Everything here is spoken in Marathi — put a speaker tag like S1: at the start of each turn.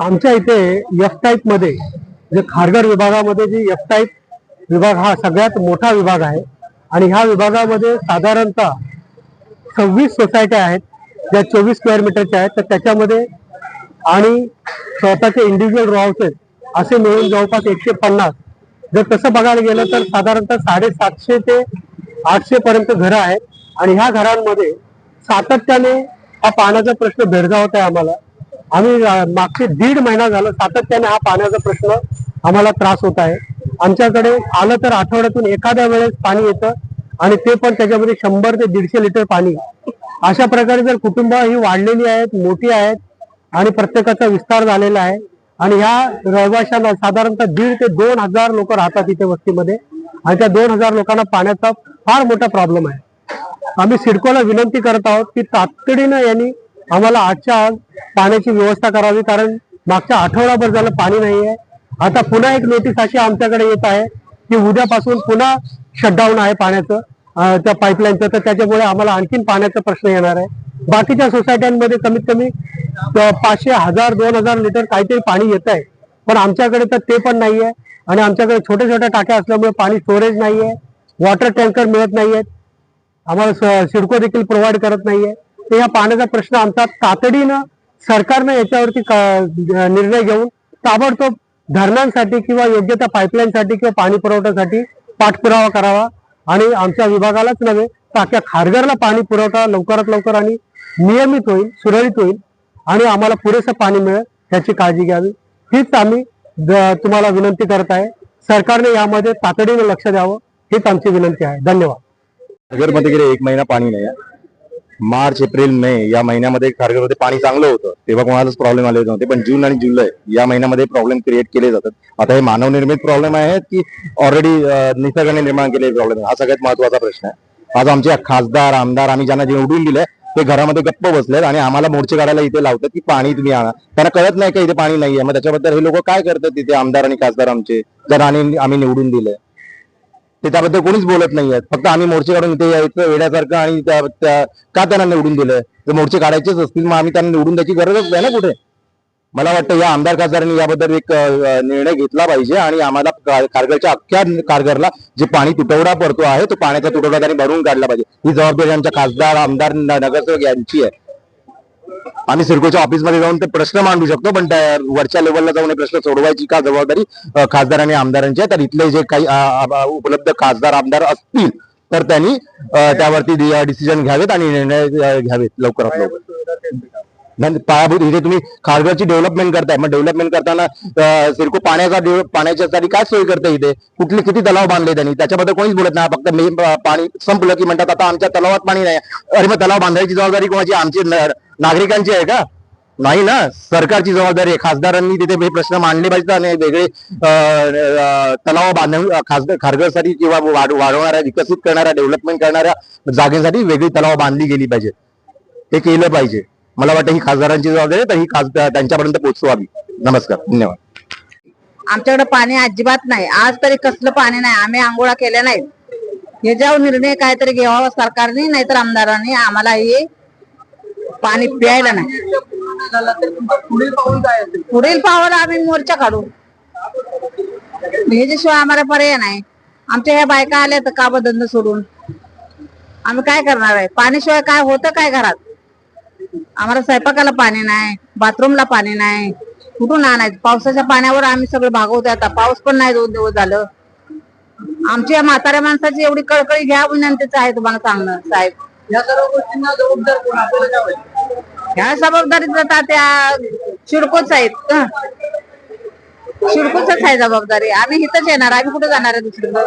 S1: आमच्या इथे एफ टाईपमध्ये जे खारघर विभागामध्ये जी एफ टाईप विभाग हा सगळ्यात मोठा विभाग आहे. आणि ह्या विभागामध्ये साधारणतः सव्वीस सोसायट्या आहेत ज्या चोवीस स्क्वेअर मीटरच्या आहेत. तर त्याच्यामध्ये आणि स्वतःचे इंडिव्हिज्युअल रो हाऊसेस असे मिळून जवळपास एकशे पन्नास. जर तसं बघायला गेलं तर साधारणतः साडेसातशे ते आठशे पर्यंत घरं आहेत. आणि ह्या घरांमध्ये सातत्याने हा पाण्याचा प्रश्न भेडसावत आहे आम्हाला. आम्ही मागचे दीड महिना झाला सातत्याने हा पाण्याचा प्रश्न आम्हाला त्रास होत आहे. आमच्याकडे आलं तर आठवड्यातून एखाद्या वेळेस पाणी येतं आणि ते पण त्याच्यामध्ये शंभर ते दीडशे लिटर पाणी. अशा प्रकारे जर कुटुंब ही वाढलेली आहेत मोठी आहेत आणि प्रत्येकाचा विस्तार झालेला आहे आणि ह्या रहिवाशांना साधारणतः दीड ते दोन हजार लोक राहतात इथे वस्तीमध्ये आणि त्या दोन हजार लोकांना पाण्याचा फार मोठा प्रॉब्लेम आहे. आम्ही सिडकोला विनंती करत आहोत की तातडीनं यांनी आम्हाला आजच्या आज पाण्याची व्यवस्था करावी कारण मागच्या आठवडाभर झालं पाणी नाहीये आता पुन्हा एक नोटीस अशी आमच्याकडे येत आहे की उद्यापासून पुन्हा शटडाऊन आहे पाण्याचं त्या पाईपलाईनचं तर त्याच्यामुळे आम्हाला आणखीन पाण्याचा प्रश्न येणार आहे. बाकीच्या सोसायट्यांमध्ये कमीत कमी पाचशे हजार दोन हजार लिटर काहीतरी पाणी येत आहे. पण आमच्याकडे तर ते पण नाहीये आणि आमच्याकडे छोट्या छोट्या टाक्या असल्यामुळे पाणी स्टोरेज नाहीये वॉटर टँकर मिळत नाहीयेत. आम्हाला सिडको देखील प्रोव्हाइड करत नाहीये ते या पाण्याचा प्रश्न आमचा तातडीनं सरकारनं याच्यावरती निर्णय घेऊन ताबडतोब धरणांसाठी किंवा योग्य त्या पाईपलाईनसाठी किंवा पाणी पुरवठ्यासाठी पाठपुरावा करावा. आणि आमच्या विभागालाच नव्हे तर अख्या खारघरला पाणी पुरवठा लवकरात लवकर आणि नियमित होईल सुरळीत होईल आणि आम्हाला पुरेसं पाणी मिळेल याची काळजी घ्यावी. हीच आम्ही तुम्हाला विनंती करत आहे. सरकारने यामध्ये तातडीने लक्ष द्यावं हीच आमची विनंती आहे. धन्यवाद.
S2: खारघरमध्ये गेले एक महिना पाणी नाही आहे. मार्च एप्रिल मे या महिन्यामध्ये खारघरमध्ये पाणी चांगलं होतं. तेव्हा कोणालाच प्रॉब्लेम आले नव्हते. पण जून आणि जुलै या महिन्यामध्ये प्रॉब्लेम क्रिएट केले जातात. आता हे मानवनिर्मित प्रॉब्लेम आहेत की ऑलरेडी निसर्गाने निर्माण केलेले प्रॉब्लेम हा सगळ्यात महत्त्वाचा प्रश्न आहे. आज आमचे खासदार आमदार आम्ही ज्यांना निवडून दिले ते घरामध्ये गप्प बसलेत आणि आम्हाला मोर्चे काढायला इथे लावतात की पाणी तुम्ही आणा. त्यांना कळत नाही का इथे पाणी नाहीये. मग त्याच्याबद्दल हे लोक काय करतात तिथे आमदार आणि खासदार आमचे? जर आणि आम्ही निवडून दिले ते त्याबद्दल कोणीच बोलत नाहीयेत. फक्त आम्ही मोर्चे काढून इथे यायचं येण्यासारखं आणि त्या- का त्यांना निवडून दिलंय? जर मोर्चे काढायचेच असतील मग आम्ही त्यांना निवडून द्यायची गरजच नाही ना कुठे? मला वाटतं या आमदार खासदारांनी याबद्दल एक निर्णय घेतला पाहिजे आणि आम्हाला कारगरच्या अख्ख्या कारगरला जे पाणी तुटवडा पडतो आहे तो पाण्याचा तुटवडा त्यांनी भरून काढला पाहिजे. ही जबाबदारी आमच्या खासदार आमदार नगरसेवक यांची आहे. आम्ही सिडकोच्या ऑफिसमध्ये जाऊन ते प्रश्न मांडू शकतो पण त्या वरच्या लेवलला जाऊन हे प्रश्न सोडवायची का जबाबदारी खासदार आणि आमदारांची आहे. तर इथले जे काही उपलब्ध खासदार आमदार असतील तर त्यांनी त्यावरती डिसिजन घ्यावेत आणि निर्णय घ्यावेत लवकरात लवकर. पायाभूत इथे तुम्ही खासदारची डेव्हलपमेंट करताय. मग डेव्हलपमेंट करताना सिरको पाण्याचा डेव्ह- पाण्याच्यासाठी काय सोय करते इथे? कुठले किती तलाव बांधले त्यांनी? त्याच्याबद्दल कोणीच बोलत नाही. फक्त मी पाणी संपलं की म्हणतात आता आमच्या तलावात पाणी नाही. अरे मग तलाव बांधायची जबाबदारी कोणाची? आमची न- नागरिकांची आहे का? नाही ना? सरकारची जबाबदारी आहे. खासदारांनी तिथे हे प्रश्न मांडले पाहिजेत आणि वेगळे तलाव बांधून खासदार खारघरसाठी किंवा वाढ वाढवणाऱ्या विकसित करणाऱ्या डेव्हलपमेंट करणाऱ्या जागेसाठी वेगळी तलाव बांधली गेली पाहिजे ते केलं पाहिजे. मला वाटतं ही खासदारांची जबाबदारी तर ही खासदार त्यांच्यापर्यंत पोहोचवावी. नमस्कार. धन्यवाद.
S3: आमच्याकडे पाणी अजिबात नाही. आज तरी कसलं पाणी नाही. आम्ही आंघोळा केल्या नाहीत. याच्यावर निर्णय काहीतरी घ्यावा सरकारने नाहीतर आमदारांनी आम्हाला हे पाणी प्यायला नाही. पुढील पावलं आम्ही मोर्चा काढू. ह्याच्याशिवाय आम्हाला पर्याय नाही. आमच्या ह्या बायका आल्या तर का बदल सोडून. आम्ही काय करणार आहे? पाणीशिवाय काय होतं काय घरात? आम्हाला स्वयंपाकाला पाणी नाही बाथरूमला पाणी नाही. कुठून आणायचं? पावसाच्या पाण्यावर आम्ही सगळं भागवतोय आता. पाऊस पण नाही दोन दिवस झालं. आमच्या म्हाताऱ्या माणसाची एवढी कळकळी घ्या विनंतीच आहे तुम्हाला सांगणं साहेब.
S4: या सर्व गोष्टींना जबाबदार कोण? आपल्याला काय वाटतं?
S3: ह्या जबाबदारीत जातात त्या शिडकोच आहेत का? शिडकोच आहे जबाबदारी. आम्ही इथंच येणार. आम्ही कुठे जाणार आहे दुसरीकडे?